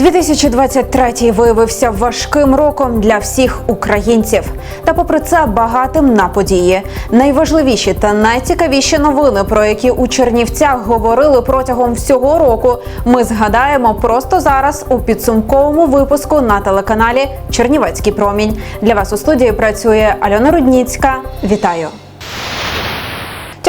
2023 виявився важким роком для всіх українців. Та, попри це, багатим на події. Найважливіші та найцікавіші новини, про які у Чернівцях говорили протягом всього року. Ми згадаємо просто зараз у підсумковому випуску на телеканалі Чернівецький промінь. Для вас у студії працює Альона Рудніцька. Вітаю.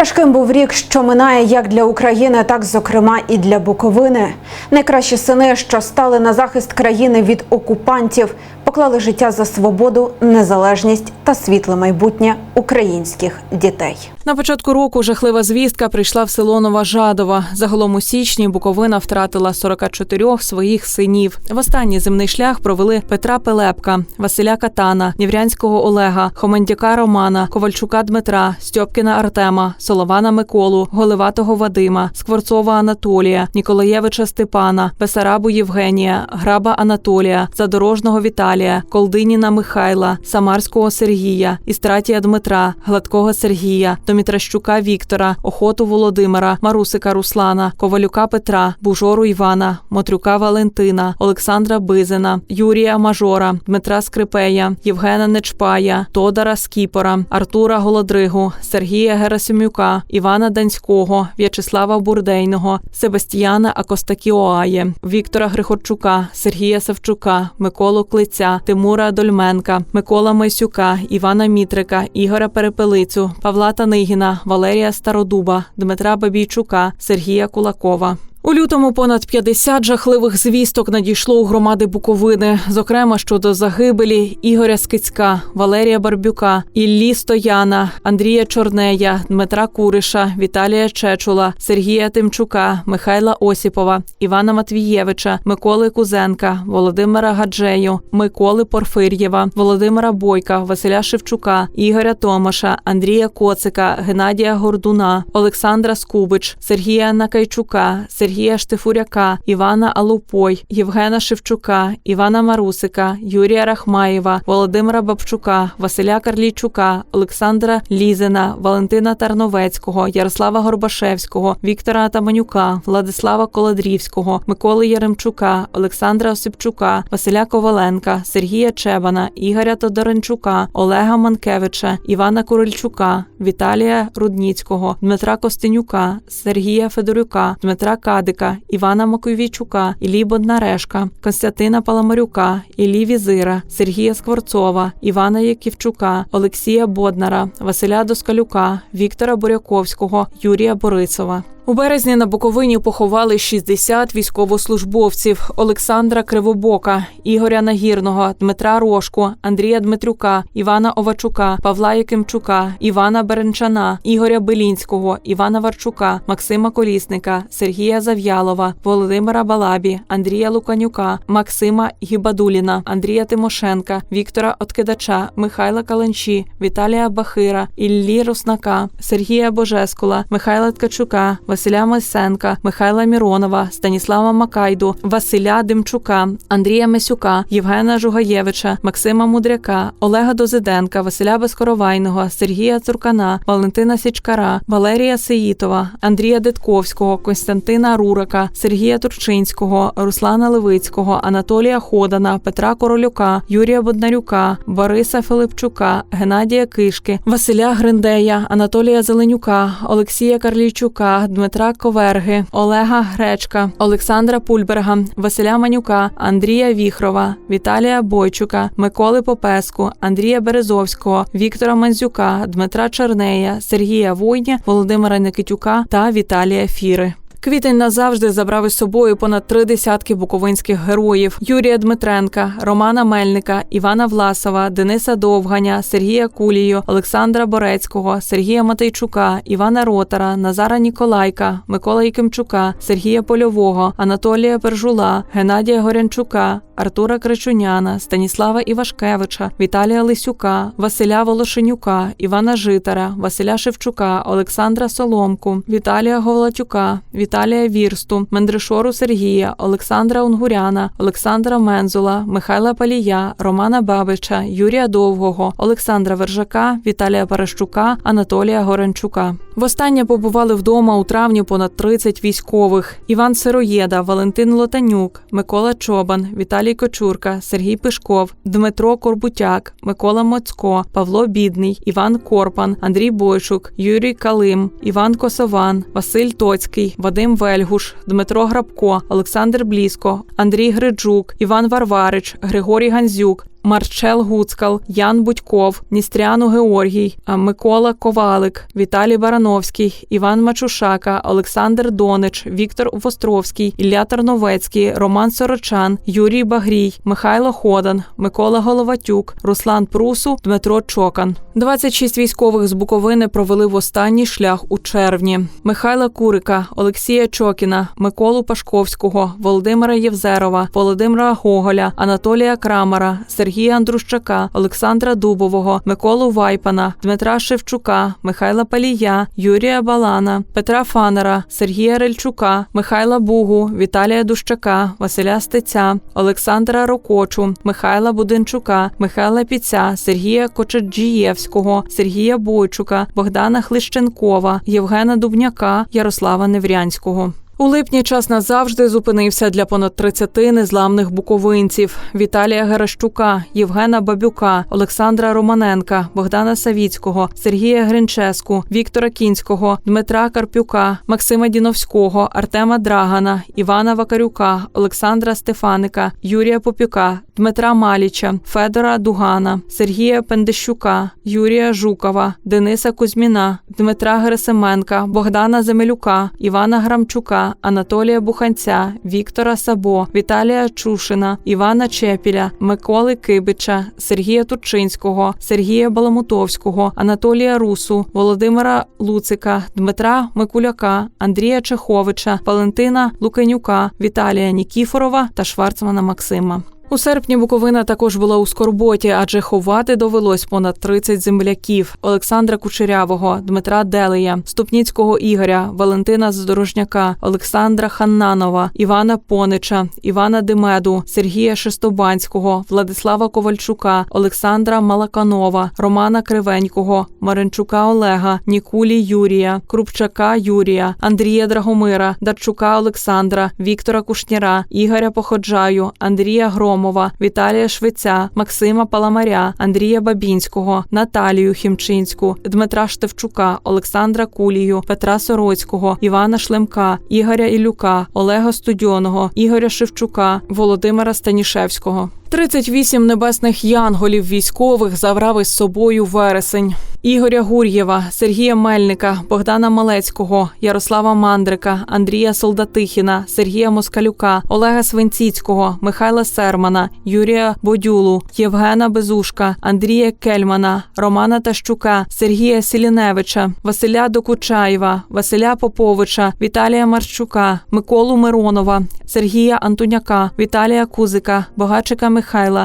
Тяжким був рік, що минає як для України, так зокрема і для Буковини. Найкращі сини, що стали на захист країни від окупантів, поклали життя за свободу, незалежність та світле майбутнє українських дітей. На початку року жахлива звістка прийшла в село Новожадова. Загалом у січні Буковина втратила 44 своїх синів. В останній земний шлях провели Петра Пелепка, Василя Катана, Ніврянського Олега, Хомендяка Романа, Ковальчука Дмитра, Стьопкіна Артема, Солована Миколу, Голиватого Вадима, Скворцова Анатолія, Ніколаєвича Степана, Бесарабу Євгенія, Граба Анатолія, Задорожного Віталія, Колдиніна Михайла, Самарського Сергія, Істратія Дмитра, Гладкого Сергія, Домітращука Віктора, Охоту Володимира, Марусика Руслана, Ковалюка Петра, Бужору Івана, Мотрюка Валентина, Олександра Бизина, Юрія Мажора, Дмитра Скрипея, Євгена Нечпая, Тодора Скіпора, Артура Голодригу, Сергія Герасимюка, Івана Данського, В'ячеслава Бурдейного, Себастьяна Акостакіоає, Віктора Грихорчука, Сергія Савчука, Миколу Клиця, Тимура Дольменка, Микола Майсюка, Івана Мітрика, Ігора Перепелицю, Павла Танигіна, Валерія Стародуба, Дмитра Бабійчука, Сергія Кулакова. У лютому понад 50 жахливих звісток надійшло у громади Буковини, зокрема щодо загибелі Ігоря Скицька, Валерія Барбюка, Іллі Стояна, Андрія Чорнея, Дмитра Куриша, Віталія Чечула, Сергія Тимчука, Михайла Осіпова, Івана Матвієвича, Миколи Кузенка, Володимира Гаджею, Миколи Порфир'єва, Володимира Бойка, Василя Шевчука, Ігоря Томаша, Андрія Коцика, Геннадія Гордуна, Олександра Скубич, Сергія Накайчука, Сергія Штифуряка, Івана Алупой, Євгена Шевчука, Івана Марусика, Юрія Рахмаєва, Володимира Бабчука, Василя Карлійчука, Олександра Лізина, Валентина Тарновецького, Ярослава Горбашевського, Віктора Атаманюка, Владислава Колодрівського, Миколи Яремчука, Олександра Осипчука, Василя Коваленка, Сергія Чебана, Ігоря Тодоренчука, Олега Манкевича, Івана Курильчука, Віталія Рудніцького, Дмитра Костенюка, Сергія Федорюка, Дмитра Кадика, Івана Маковійчука, Іллі Боднарешка, Константина Паламарюка, Іллі Візира, Сергія Скворцова, Івана Яківчука, Олексія Боднара, Василя Доскалюка, Віктора Буряковського, Юрія Борисова. У березні на Буковині поховали 60 військовослужбовців Олександра Кривобока, Ігоря Нагірного, Дмитра Рожку, Андрія Дмитрюка, Івана Овачука, Павла Якимчука, Івана Беренчана, Ігоря Белінського, Івана Варчука, Максима Колісника, Сергія Зав'ялова, Володимира Балабі, Андрія Луканюка, Максима Гібадуліна, Андрія Тимошенка, Віктора Откидача, Михайла Каленчі, Віталія Бахира, Іллі Руснака, Сергія Божескула, Михайла Ткачука, Василя Месенка, Михайла Міронова, Станіслава Макайду, Василя Демчука, Андрія Месюка, Євгена Жугаєвича, Максима Мудряка, Олега Дозиденка, Василя Безкоровайного, Сергія Цуркана, Валентина Січкара, Валерія Сеїтова, Андрія Дитковського, Костянтина Рурика, Сергія Турчинського, Руслана Левицького, Анатолія Ходана, Петра Королюка, Юрія Боднарюка, Бориса Филипчука, Геннадія Кишки, Василя Гриндея, Анатолія Зеленюка, Олексія Карлійчука, Дмитра Коверги, Олега Гречка, Олександра Пульберга, Василя Манюка, Андрія Віхрова, Віталія Бойчука, Миколи Попеску, Андрія Березовського, Віктора Манзюка, Дмитра Чернея, Сергія Войня, Володимира Никитюка та Віталія Фіри. Квітень назавжди забрав із собою понад три десятки буковинських героїв: Юрія Дмитренка, Романа Мельника, Івана Власова, Дениса Довганя, Сергія Кулію, Олександра Борецького, Сергія Матейчука, Івана Ротара, Назара Ніколайка, Микола Якимчука, Сергія Польового, Анатолія Пержула, Геннадія Горянчука, Артура Кричуняна, Станіслава Івашкевича, Віталія Лисюка, Василя Волошенюка, Івана Житара, Василя Шевчука, Олександра Соломку, Віталія Говлатюка, Віталія Вірсту, Мендришору Сергія, Олександра Унгуряна, Олександра Мензула, Михайла Палія, Романа Бабича, Юрія Довгого, Олександра Вержака, Віталія Паращука, Анатолія Горенчука. Востаннє побували вдома у травні понад 30 військових: Іван Сироєда, Валентин Лотанюк, Микола Чобан, Віталій Кочурка, Сергій Пишков, Дмитро Корбутяк, Микола Моцько, Павло Бідний, Іван Корпан, Андрій Бойчук, Юрій Калим, Іван Косован, Василь Тоцький, Вадим Вельгуш, Дмитро Грабко, Олександр Бліско, Андрій Гриджук, Іван Варварич, Григорій Ганзюк. Марчел Гуцкал, Ян Будьков, Ністряну Георгій, Микола Ковалик, Віталій Барановський, Іван Мачушака, Олександр Донич, Віктор Востровський, Ілля Тарновецький, Роман Сорочан, Юрій Багрій, Михайло Ходан, Микола Головатюк, Руслан Прусу, Дмитро Чокан. 26 військових з Буковини провели в останній шлях у червні. Михайла Курика, Олексія Чокіна, Миколу Пашковського, Володимира Євзерова, Володимира Гоголя, Анатолія Крамара, Сергія Андрущака, Олександра Дубового, Миколу Вайпана, Дмитра Шевчука, Михайла Палія, Юрія Балана, Петра Фанера, Сергія Рельчука, Михайла Бугу, Віталія Дущака, Василя Стеця, Олександра Рокочу, Михайла Буденчука, Михайла Піця, Сергія Кочеджієвського, Сергія Бойчука, Богдана Хлищенкова, Євгена Дубняка, Ярослава Неврянського. У липні час назавжди зупинився для понад 30 незламних буковинців: Віталія Геращука, Євгена Бабюка, Олександра Романенка, Богдана Савіцького, Сергія Гринческу, Віктора Кінського, Дмитра Карпюка, Максима Діновського, Артема Драгана, Івана Вакарюка, Олександра Стефаника, Юрія Попюка, Дмитра Маліча, Федора Дугана, Сергія Пендещука, Юрія Жукова, Дениса Кузьміна, Дмитра Герасименка, Богдана Земелюка, Івана Грамчука, Анатолія Буханця, Віктора Сабо, Віталія Чушина, Івана Чепіля, Миколи Кибича, Сергія Турчинського, Сергія Баламутовського, Анатолія Русу, Володимира Луцика, Дмитра Микуляка, Андрія Чеховича, Валентина Лукенюка, Віталія Нікіфорова та Шварцмана Максима. У серпні Буковина також була у скорботі, адже ховати довелось понад 30 земляків: Олександра Кучерявого, Дмитра Делея, Ступніцького Ігоря, Валентина Здорожняка, Олександра Ханнанова, Івана Понича, Івана Демеду, Сергія Шестобанського, Владислава Ковальчука, Олександра Малаканова, Романа Кривенького, Маринчука Олега, Нікулі Юрія, Крупчака Юрія, Андрія Драгомира, Дарчука Олександра, Віктора Кушніра, Ігоря Походжаю, Андрія Гром. Громова, Віталія Швеця, Максима Паламаря, Андрія Бабінського, Наталію Хімчинську, Дмитра Штевчука, Олександра Кулію, Петра Сороцького, Івана Шлемка, Ігоря Ілюка, Олега Студьоного, Ігоря Шевчука, Володимира Станішевського. 38 небесних янголів військових забрав із собою вересень. Ігоря Гур'єва, Сергія Мельника, Богдана Малецького, Ярослава Мандрика, Андрія Солдатихіна, Сергія Москалюка, Олега Свинціцького, Михайла Сермана, Юрія Бодюлу, Євгена Безушка, Андрія Кельмана, Романа Тащука, Сергія Сіліневича, Василя Докучаєва, Василя Поповича, Віталія Марчука, Миколу Миронова, Сергія Антоняка, Віталія Кузика, Богачика Михайла,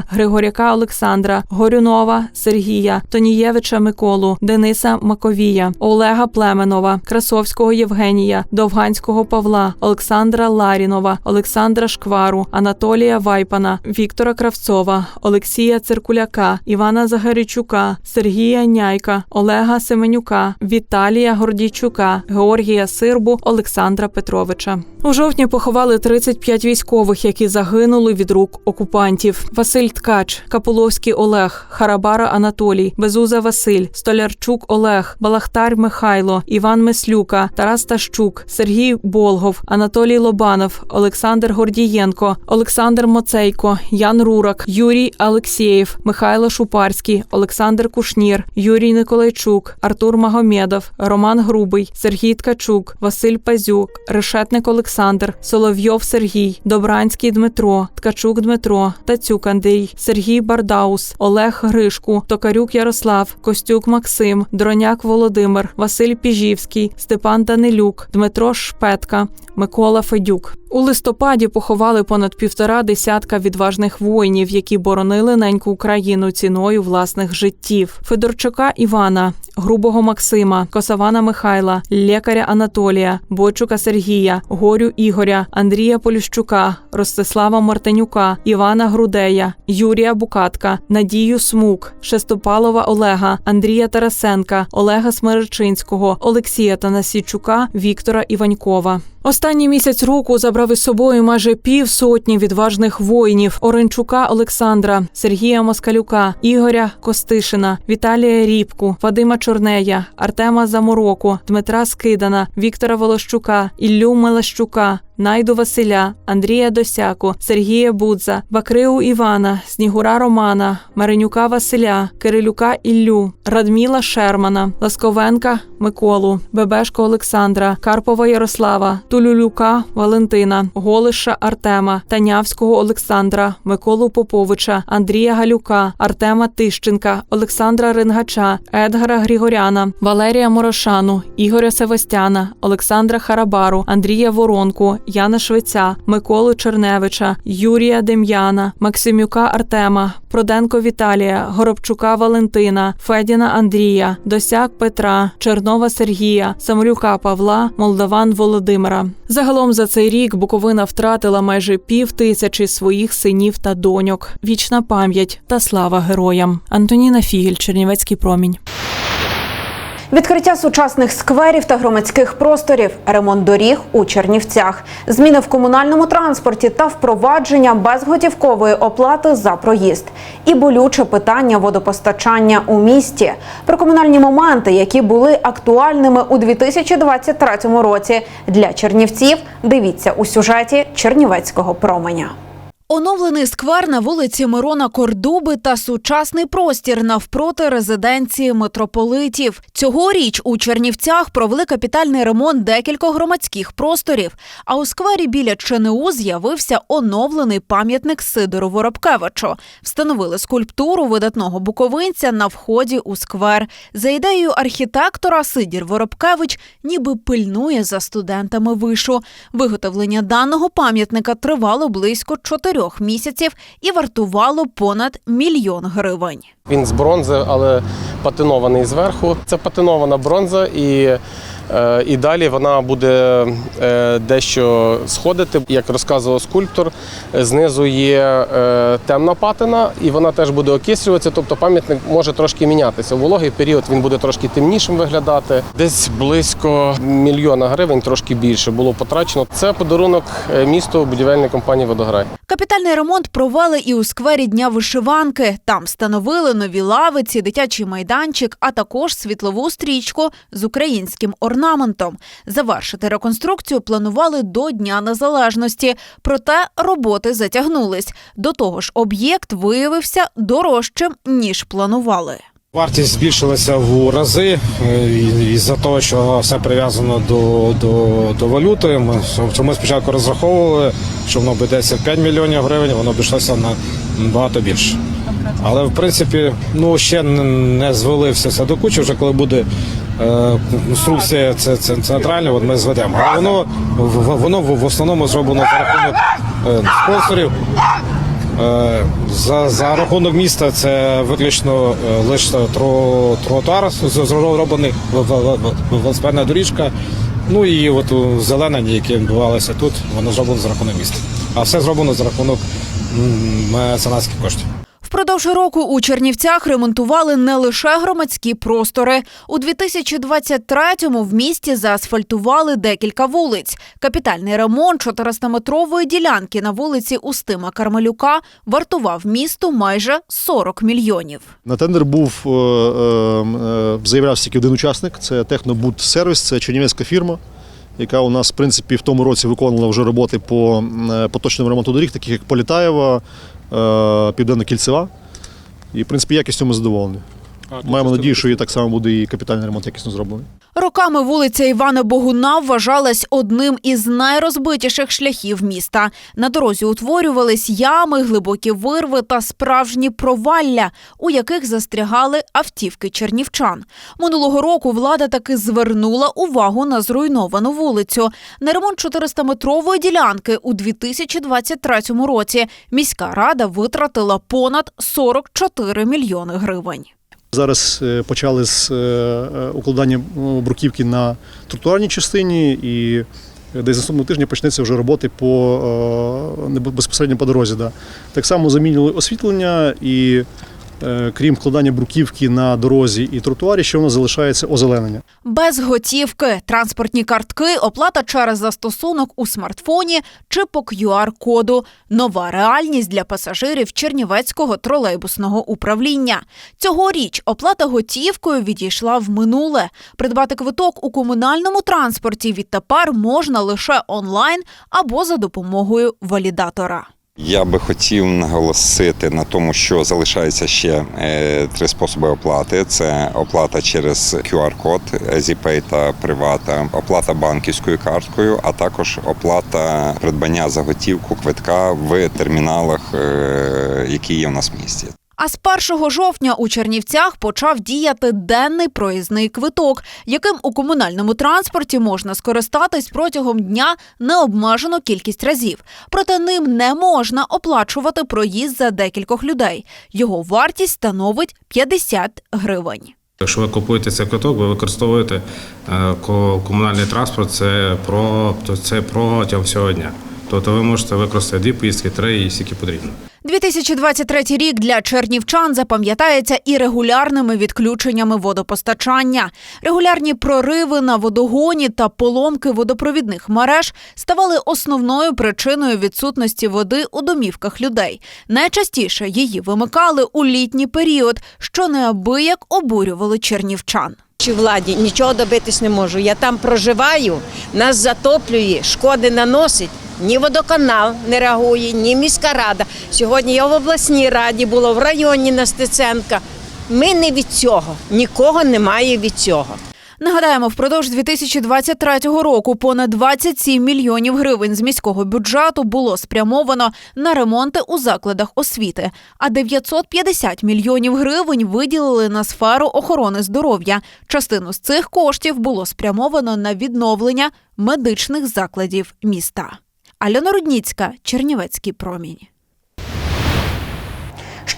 Григоряка Олександра, Горюнова Сергія, Тонієвича Миколу, Дениса Маковія, Олега Племенова, Красовського Євгенія, Довганського Павла, Олександра Ларінова, Олександра Шквару, Анатолія Вайпана, Віктора Кравцова, Олексія Циркуляка, Івана Загаричука, Сергія Няйка, Олега Семенюка, Віталія Гордійчука, Георгія Сирбу, Олександра Петровича. У жовтні поховали 35 військових, які загинули від рук окупантів. Василь Ткач, Капуловський Олег, Харабара Анатолій, Безуза Василь, Столярчук Олег, Балахтар Михайло, Іван Меслюка, Тарас Тащук, Сергій Болгов, Анатолій Лобанов, Олександр Гордієнко, Олександр Моцейко, Ян Рурак, Юрій Алексєєв, Михайло Шупарський, Олександр Кушнір, Юрій Николайчук, Артур Магомедов, Роман Грубий, Сергій Ткачук, Василь Пазюк, Решетник Олександр, Соловйов Сергій, Добранський Дмитро, Ткачук Дмитро, Тацюк Андрій, Сергій Бардаус, Олег Гришку, Токарюк Ярослав, Костюк Максим, Дроняк Володимир, Василь Піжівський, Степан Данилюк, Дмитро Шпетка, Микола Федюк. У листопаді поховали понад півтора десятка відважних воїнів, які боронили неньку Україну ціною власних життів. Федорчука Івана, Грубого Максима, Косавана Михайла, Лекаря Анатолія, Бойчука Сергія, Горю Ігоря, Андрія Поліщука, Ростислава Мартинюка, Івана Грудея, Юрія Букатка, Надію Смук, Шестопалова Олега, Андрія Тарасенка, Олега Смеречинського, Олексія Танасійчука, Віктора Іванькова. Останній місяць року забрав із собою майже пів сотні відважних воїнів: Оренчука Олександра, Сергія Москалюка, Ігоря Костишина, Віталія Рібку, Вадима Чорнея, Артема Замороку, Дмитра Скидана, Віктора Волощука, Іллю Мелещука. Найду Василя, Андрія Досяку, Сергія Будза, Бакриу Івана, Снігура Романа, Маринюка Василя, Кирилюка Іллю, Радміла Шермана, Ласковенка Миколу, Бебешко Олександра, Карпова Ярослава, Тулюлюка Валентина, Голиша Артема, Танявського Олександра, Миколу Поповича, Андрія Галюка, Артема Тищенка, Олександра Рингача, Едгара Григоряна, Валерія Морошану, Ігоря Севастяна, Олександра Харабару, Андрія Воронку, Яна Швеця, Миколу Черневича, Юрія Дем'яна, Максимюка Артема, Проденко Віталія, Горобчука Валентина, Федіна Андрія, Досяк Петра, Чернова Сергія, Самолюка Павла, Молдаван Володимира. Загалом за цей рік Буковина втратила майже пів тисячі своїх синів та доньок. Вічна пам'ять та слава героям. Антоніна Фігель, Чернівецький промінь. Відкриття сучасних скверів та громадських просторів, ремонт доріг у Чернівцях, зміни в комунальному транспорті та впровадження безготівкової оплати за проїзд і болюче питання водопостачання у місті. Про комунальні моменти, які були актуальними у 2023 році для чернівців. Дивіться у сюжеті Чернівецького променя. Оновлений сквер на вулиці Мирона Кордуби та сучасний простір навпроти резиденції митрополитів. Цьогоріч у Чернівцях провели капітальний ремонт декількох громадських просторів. А у сквері біля ЧНУ з'явився оновлений пам'ятник Сидору Воробкевичу. Встановили скульптуру видатного буковинця на вході у сквер. За ідеєю архітектора Сидір Воробкевич ніби пильнує за студентами вишу. Виготовлення даного пам'ятника тривало близько чотирьох місяців і вартувало понад мільйон гривень. Він з бронзи, але патинований зверху. Це патинована бронза, і, і далі вона буде е, дещо сходити. Як розказував скульптор, е, знизу є е, темна патина, і вона теж буде окислюватися. Тобто пам'ятник може трошки мінятися. У вологий період він буде трошки темнішим виглядати. Десь близько мільйона гривень, трошки більше було потрачено. Це подарунок е, місту будівельної компанії Водограй. Капітальний ремонт провели і у сквері Дня вишиванки. Там встановили нові лавиці, дитячий майданчик, а також світлову стрічку з українським орнаментом. Завершити реконструкцію планували до Дня Незалежності, проте роботи затягнулись. До того ж, об'єкт виявився дорожчим ніж планували. Вартість збільшилася в рази е, із-за того, що все прив'язано до, до, до валюти. Ми, ми спочатку розраховували, що воно обійдеться в 5 мільйонів гривень, воно обійшлося на багато більше. Але в принципі, ну ще не, звалився все до кучі. Вже коли буде е, конструкція, це, це центральна, от ми зведемо. Але воно в- воно в, основному зроблено за рахунок е, спонсорів. Е, За, за рахунок міста це виключно лише тро, тротуар зроблений велосипедна доріжка. Ну і от у зеленені, які відбувалися тут, воно зроблено за рахунок міста. А все зроблено за рахунок меценатських коштів. Впродовж року у Чернівцях ремонтували не лише громадські простори. У 2023-му в місті заасфальтували декілька вулиць. Капітальний ремонт 400-метрової ділянки на вулиці Устима Кармелюка вартував місту майже 40 мільйонів. На тендер був е, е, е, заявлявся тільки один учасник. Це Технобуд Сервіс, це чернівецька фірма, яка у нас в принципі в тому році виконувала вже роботи по е, поточному ремонту доріг, таких як Політаєва, е, Південно-Кільцева. І в принципі якістю ми задоволені. Маємо надію, що і так само буде і капітальний ремонт якісно зроблений. Роками вулиця Івана Богуна вважалась одним із найрозбитіших шляхів міста. На дорозі утворювались ями, глибокі вирви та справжні провалля, у яких застрягали автівки чернівчан. Минулого року влада таки звернула увагу на зруйновану вулицю. На ремонт 400-метрової ділянки у 2023 році міська рада витратила понад 44 мільйони гривень. Зараз е, почали з е, е, укладання бруківки на тротуарній частині і десь наступного тижня почнеться вже роботи по безпосередньо по дорозі. Да. Так само замінили освітлення і крім вкладання бруківки на дорозі і тротуарі, ще нас залишається озеленення. Без готівки, транспортні картки, оплата через застосунок у смартфоні чи по QR-коду. Нова реальність для пасажирів Чернівецького тролейбусного управління. Цьогоріч оплата готівкою відійшла в минуле. Придбати квиток у комунальному транспорті відтепер можна лише онлайн або за допомогою валідатора. Я би хотів наголосити на тому, що залишається ще е, три способи оплати: це оплата через QR-код EasyPay та Привата, оплата банківською карткою, а також оплата придбання за готівку квитка в терміналах, е, які є в нас в місті. А з 1 жовтня у Чернівцях почав діяти денний проїзний квиток, яким у комунальному транспорті можна скористатись протягом дня необмежену кількість разів. Проте ним не можна оплачувати проїзд за декількох людей. Його вартість становить 50 гривень. Якщо ви купуєте цей квиток, ви використовуєте е, ко- комунальний транспорт, це про це протягом всього дня. Тобто ви можете використати дві поїздки, три і скільки потрібно. 2023 рік для чернівчан запам'ятається і регулярними відключеннями водопостачання. Регулярні прориви на водогоні та поломки водопровідних мереж ставали основною причиною відсутності води у домівках людей. Найчастіше її вимикали у літній період, що неабияк обурювали чернівчан. Чи владі нічого добитись не можу. Я там проживаю, нас затоплює, шкоди наносить. Ні водоканал не реагує, ні міська рада. Сьогодні я в обласній раді була в районі Настеценка. Ми не від цього, нікого немає від цього. Нагадаємо, впродовж 2023 року понад 27 мільйонів гривень з міського бюджету було спрямовано на ремонти у закладах освіти, а 950 мільйонів гривень виділили на сферу охорони здоров'я. Частину з цих коштів було спрямовано на відновлення медичних закладів міста. Альона Рудніцька, Чернівецький промінь.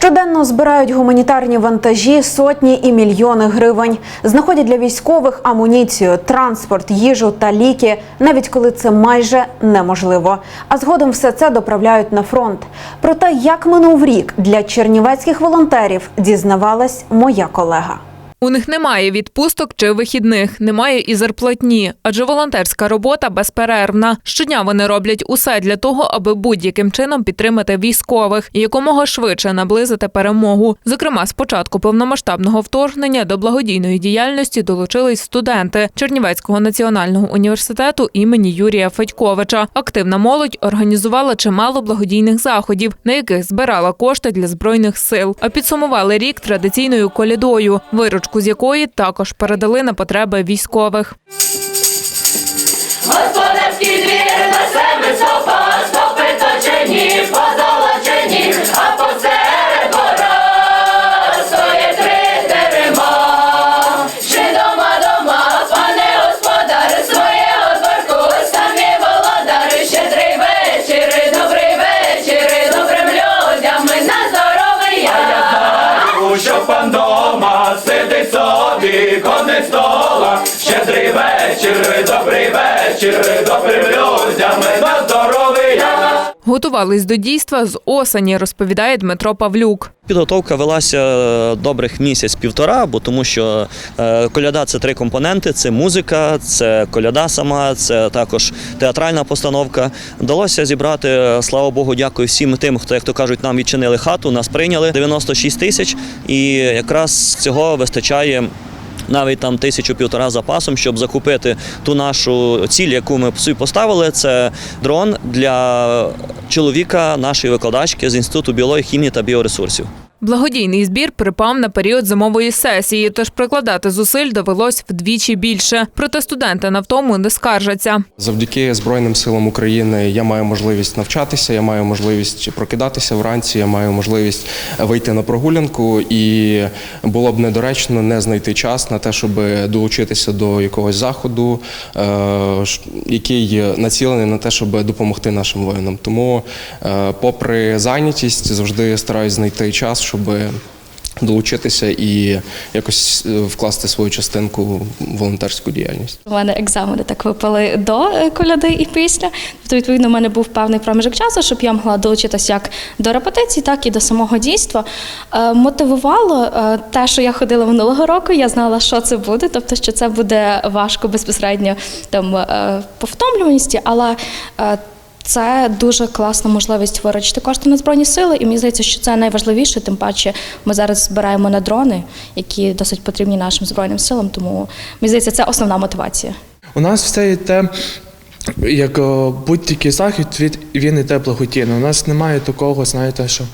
Щоденно збирають гуманітарні вантажі сотні і мільйони гривень. Знаходять для військових амуніцію, транспорт, їжу та ліки, навіть коли це майже неможливо. А згодом все це доправляють на фронт. Про те, як минув рік для чернівецьких волонтерів, дізнавалась моя колега. У них немає відпусток чи вихідних, немає і зарплатні, адже волонтерська робота безперервна. Щодня вони роблять усе для того, аби будь-яким чином підтримати військових і якомога швидше наблизити перемогу. Зокрема, з початку повномасштабного вторгнення до благодійної діяльності долучились студенти Чернівецького національного університету імені Юрія Федьковича. Активна молодь організувала чимало благодійних заходів, на яких збирала кошти для збройних сил. А підсумували рік традиційною колядою, виручку з якої також передали на потреби військових. Господарський двір несе високо, Вечір, добрий вечір, добрим людям на здоров'я. Готувались до дійства з осені, розповідає Дмитро Павлюк. Підготовка велася е, добрих місяць-півтора, бо тому що е, коляда це три компоненти: це музика, це коляда сама, це також театральна постановка. Вдалося зібрати, е, слава Богу, дякую всім тим, хто, як то кажуть, нам відчинили хату, нас прийняли 96 тисяч, і якраз цього вистачає. Навіть там тисячу півтора запасом, щоб закупити ту нашу ціль, яку ми собі поставили. Це дрон для чоловіка, нашої викладачки з інституту біології, хімії та біоресурсів. Благодійний збір припав на період зимової сесії, тож прикладати зусиль довелось вдвічі більше. Проте студенти на втому не скаржаться. Завдяки Збройним силам України я маю можливість навчатися, я маю можливість прокидатися вранці, я маю можливість вийти на прогулянку, і було б недоречно не знайти час на те, щоб долучитися до якогось заходу, е, який націлений на те, щоб допомогти нашим воїнам. Тому, е, попри зайнятість, завжди стараюсь знайти час, щоб долучитися і якось е, вкласти свою частинку в волонтерську діяльність. У мене екзамени так випали до е, коляди і після. Тобто, відповідно, у мене був певний проміжок часу, щоб я могла долучитися як до репетицій, так і до самого дійства. Е, Мотивувало те, що я ходила минулого року. Я знала, що це буде, тобто, що це буде важко безпосередньо там по втомлюваності, але це дуже класна можливість виручити кошти на збройні сили, і мені здається, що це найважливіше. Тим паче, ми зараз збираємо на дрони, які досить потрібні нашим збройним силам. Тому мені здається, це основна мотивація. У нас все йде, як будь-який захід, від- він йде благодійно. У нас немає такого, знаєте, що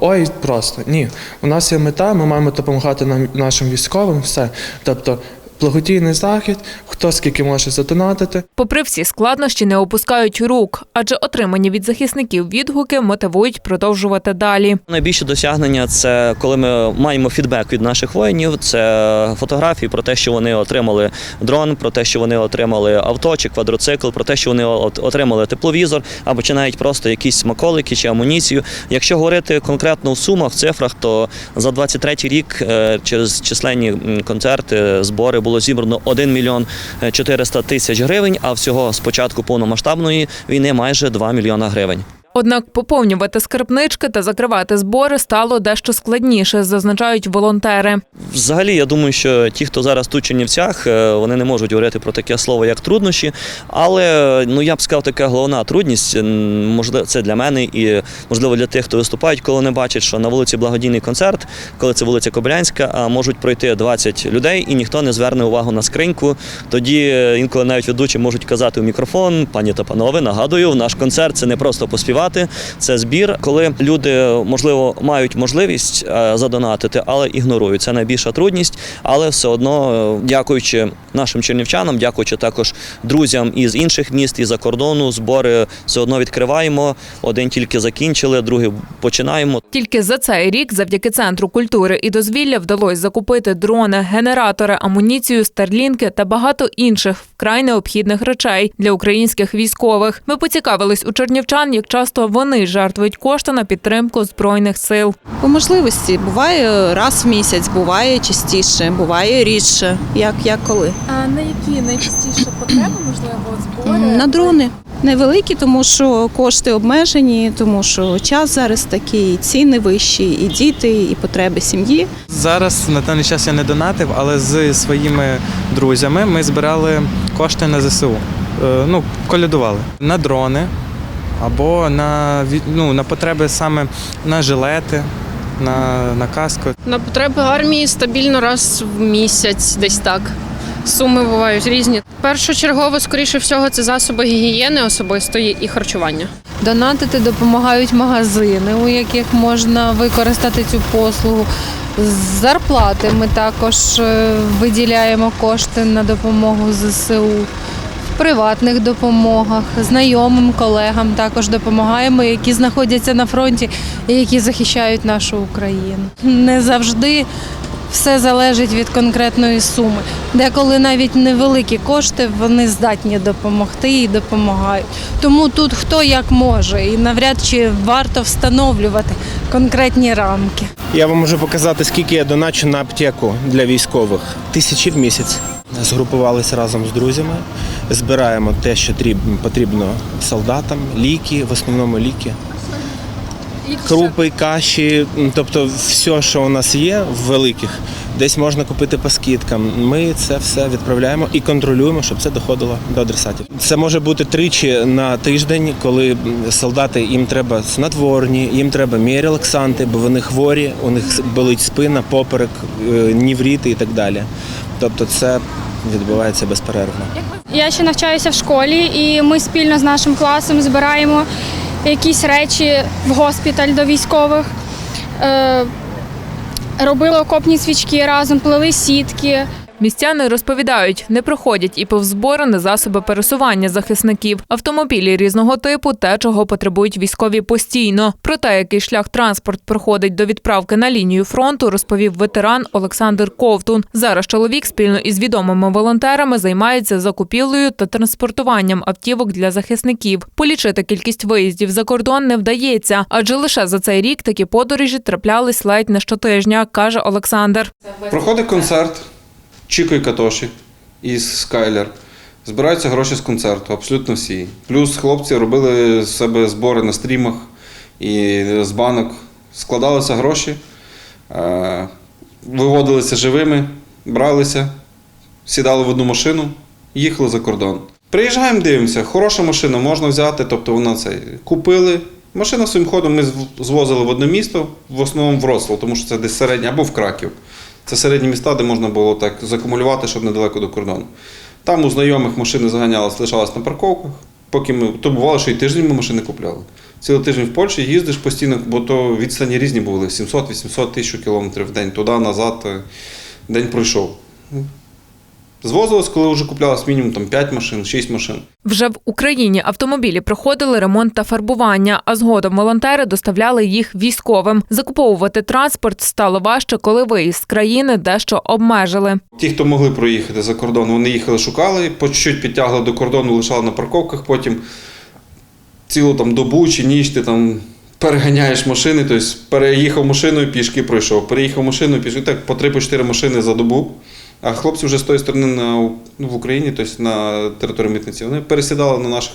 ой, просто ні. У нас є мета, ми маємо допомагати нашим військовим, все. Тобто благодійний захід, хто скільки може задонатити. Попри всі складнощі, не опускають рук, адже отримані від захисників відгуки мотивують продовжувати далі. Найбільше досягнення це коли ми маємо фідбек від наших воїнів. Це фотографії про те, що вони отримали дрон, про те, що вони отримали авто чи квадроцикл, про те, що вони отримали тепловізор, або чи навіть просто якісь смаколики чи амуніцію. Якщо говорити конкретно в сумах, в цифрах, то за 23 рік е, через численні концерти, збори було зібрано 1 мільйон е, 400 тисяч гривень, а всього з початку повномасштабної війни майже 2 мільйона гривень. Однак поповнювати скарбнички та закривати збори стало дещо складніше, зазначають волонтери. Взагалі, я думаю, що ті, хто зараз тут Чернівцях, е, вони не можуть говорити про таке слово, як труднощі. Але ну я б сказав, така головна трудність, можливо, це для мене і можливо для тих, хто виступають, коли не бачать, що на вулиці благодійний концерт, коли це вулиця Кобилянська, можуть пройти 20 людей, і ніхто не зверне увагу на скриньку. Тоді е, інколи навіть ведучі можуть казати у мікрофон, пані та панове, нагадую, наш концерт це не просто поспівати, це збір. Коли люди можливо мають можливість е, задонатити, але ігнорують. Це найбільша трудність. Але все одно, е, дякуючи нашим чернівчанам, дякуючи також друзям із інших міст і за кордону, збори все одно відкриваємо. Один тільки закінчили, другий починаємо. Тільки за цей рік, завдяки центру культури і дозвілля, вдалося закупити дрони, генератори, амуніцію, старлінки та багато інших вкрай необхідних речей для українських військових. Ми поцікавились у чернівчан, як часто вони жертвують кошти на підтримку збройних сил. По можливості буває раз в місяць, буває частіше, буває рідше. Як, як коли? А на які найчастіше потреби, можливо, збори? На дрони. Невеликі, тому що кошти обмежені, тому що час зараз такий, ціни вищі, і діти, і потреби сім'ї. Зараз на даний час я не донатив, але з своїми друзями ми збирали кошти на ЗСУ. Е, Ну, колядували на дрони або на, ну, на потреби саме на жилети, на, на каску. На потреби армії стабільно раз в місяць, десь так. Суми бувають різні. Першочергово, скоріше всього, це засоби гігієни особистої і харчування. Донатити допомагають магазини, у яких можна використати цю послугу. З зарплати ми також е, виділяємо кошти на допомогу ЗСУ. Приватних допомогах, знайомим колегам також допомагаємо, які знаходяться на фронті і які захищають нашу Україну. Не завжди все залежить від конкретної суми. Деколи навіть невеликі кошти вони здатні допомогти і допомагають. Тому тут хто як може, і навряд чи варто встановлювати конкретні рамки. Я вам можу показати, скільки я доначу на аптеку для військових. Тисячі в місяць. Згрупувалися разом з друзями, збираємо те, що тріб- потрібно солдатам, ліки, в основному ліки. Крупи, каші, тобто все, що у нас є в великих, десь можна купити по скидкам. Ми це все відправляємо і контролюємо, щоб це доходило до адресатів. Це може бути тричі на тиждень, коли солдати їм треба снотворні, їм треба міорелаксанти, бо вони хворі, у них болить спина, поперек, е, нівріти і так далі. Тобто це відбувається безперервно. Я ще навчаюся в школі, і ми спільно з нашим класом збираємо якісь речі в госпіталь до військових. Е, робили окопні свічки разом, плели сітки. Містяни розповідають, не проходять і повз збори засоби пересування захисників. Автомобілі різного типу те, чого потребують військові постійно. Про те, який шлях транспорт проходить до відправки на лінію фронту, розповів ветеран Олександр Ковтун. Зараз чоловік спільно із відомими волонтерами займається закупівлею та транспортуванням автівок для захисників. Полічити кількість виїздів за кордон не вдається, адже лише за цей рік такі подорожі траплялись ледь не щотижня, каже Олександр. Проходить концерт Чіко і Катоші із Скайлер. Збираються гроші з концерту, абсолютно всі. Плюс хлопці робили з себе збори на стрімах і з банок. Складалися гроші, е, виводилися живими, бралися, сідали в одну машину, їхали за кордон. Приїжджаємо, дивимося, хороша машина можна взяти, тобто вона це купили. Машина своїм ходом ми звозили в одне місто, в основному в Вроцлав, тому що це десь середнє, або в Краків. Це середні міста, де можна було так закумулювати, щоб недалеко до кордону. Там у знайомих машини заганялись, лишалась на парковках. Поки ми то бувало, що і тиждень ми машини купляли. Цілий тиждень в Польщі їздиш постійно, бо то відстані різні були 700-800 тисяч кілометрів в день, туди, назад. е, День пройшов. Звозилось, коли вже куплялось мінімум там 5 машин, 6 машин. Вже в Україні автомобілі проходили ремонт та фарбування, а згодом волонтери доставляли їх військовим. Закуповувати транспорт стало важче, коли виїзд з країни дещо обмежили. Ті, хто могли проїхати за кордон, вони їхали, шукали, по чуть-чуть підтягли до кордону, лишали на парковках, потім цілу там добу чи ніч ти там переганяєш машини, тобто переїхав машиною, пішки пройшов, переїхав машиною, пішки, так по 3-4 машини за добу. А хлопці вже з тої сторони на, ну, в Україні, тобто на території митниці, вони пересідали на, наших,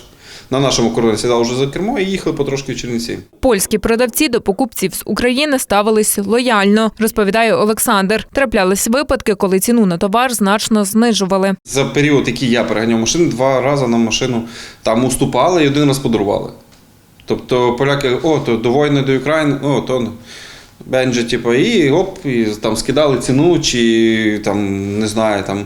на нашому кордоні, сідали вже за кермо і їхали потрошки в Чернівці. Польські продавці до покупців з України ставились лояльно, розповідає Олександр. Траплялись випадки, коли ціну на товар значно знижували. За період, який я переганяв машини, два рази на машину там уступали і один раз подарували. Тобто поляки, о, то до війни до України, о, то бенджі, типу, і оп, і там скидали ціну, чи там, не знаю, там,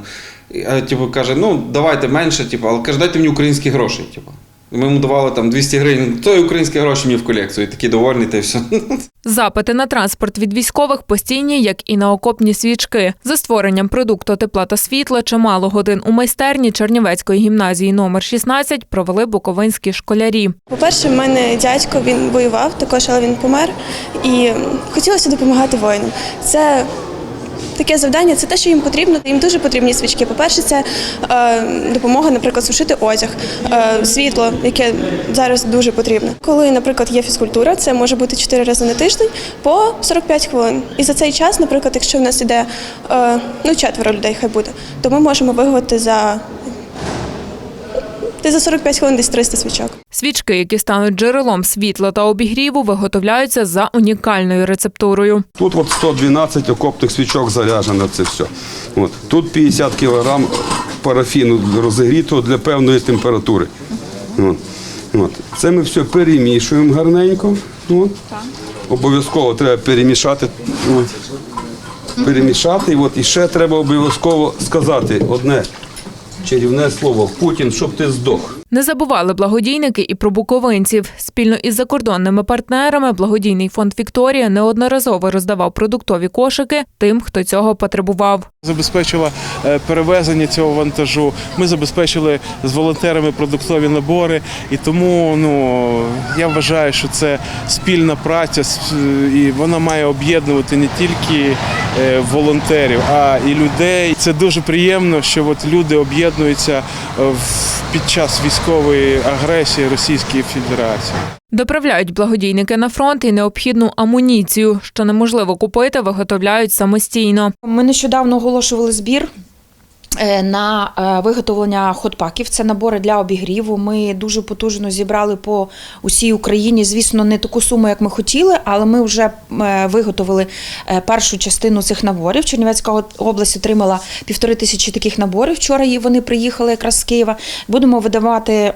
типу, каже, ну давайте менше, типу, але каже, дайте мені українські гроші. Типу. Ми йому давали там 200 гривень, то і українські гроші мені в колекцію, і такий довольний, та й все. Запити на транспорт від військових постійні, як і на окопні свічки. За створенням продукту тепла та світла чимало годин у майстерні Чернівецької гімназії номер 16 провели буковинські школярі. По-перше, в мене дядько він воював також, але він помер. І хотілося допомагати воїнам. Це таке завдання, це те, що їм потрібно. Їм дуже потрібні свічки. По-перше, це е, допомога, наприклад, сушити одяг, е, світло, яке зараз дуже потрібно. Коли, наприклад, є фізкультура, це може бути 4 рази на тиждень по 45 хвилин. І за цей час, наприклад, якщо в нас іде е, ну, четверо людей, хай буде, то ми можемо виготовити за, десь за 45 хвилин десь 300 свічок. Свічки, які стануть джерелом світла та обігріву, виготовляються за унікальною рецептурою. Тут от 112 окопних свічок заряджено це все. От. Тут 50 кг парафіну розігрітого для певної температури. От. От. Це ми все перемішуємо гарненько. От. Обов'язково треба перемішати. От. Перемішати. І, от. і ще треба обов'язково сказати одне чарівне слово Путін, щоб ти здох. Не забували благодійники і про буковинців. Спільно із закордонними партнерами благодійний фонд Вікторія неодноразово роздавав продуктові кошики тим, хто цього потребував. Забезпечила е, перевезення цього вантажу. Ми забезпечили з волонтерами продуктові набори, і тому ну я вважаю, що це спільна праця, і вона має об'єднувати не тільки е, волонтерів, а і людей. Це дуже приємно, що от люди об'єднуються е, під час військової агресії Російської Федерації. Доправляють благодійники на фронт і необхідну амуніцію, що неможливо купити, виготовляють самостійно. Ми нещодавно оголошували збір. Е, На е, виготовлення хотпаків це набори для обігріву. Ми дуже потужно зібрали по усій Україні. Звісно, не таку суму, як ми хотіли, але ми вже е, виготовили першу частину цих наборів. Чернівецька область отримала півтори тисячі таких наборів. Вчора вони приїхали якраз з Києва. Будемо видавати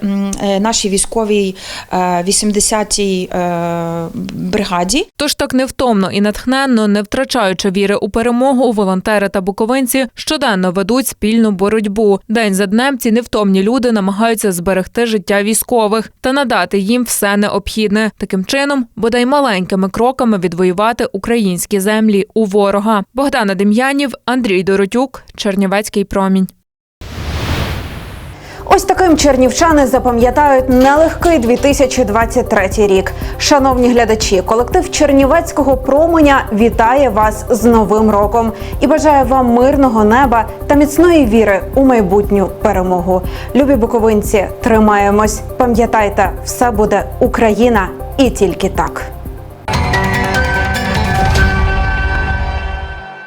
нашій військовій е, 80-й е, бригаді. Тож так невтомно і натхненно, не втрачаючи віри у перемогу, волонтери та буковинці щоденно ведуть спільну спільну боротьбу. День за днем ці невтомні люди намагаються зберегти життя військових та надати їм все необхідне. Таким чином, бодай маленькими кроками відвоювати українські землі у ворога. Богдана Дем'янів, Андрій Доротюк, Чернівецький промінь. Ось таким чернівчани запам'ятають нелегкий 2023 рік. Шановні глядачі, колектив Чернівецького променя вітає вас з Новим роком і бажає вам мирного неба та міцної віри у майбутню перемогу. Любі буковинці, тримаємось! Пам'ятайте, все буде Україна і тільки так.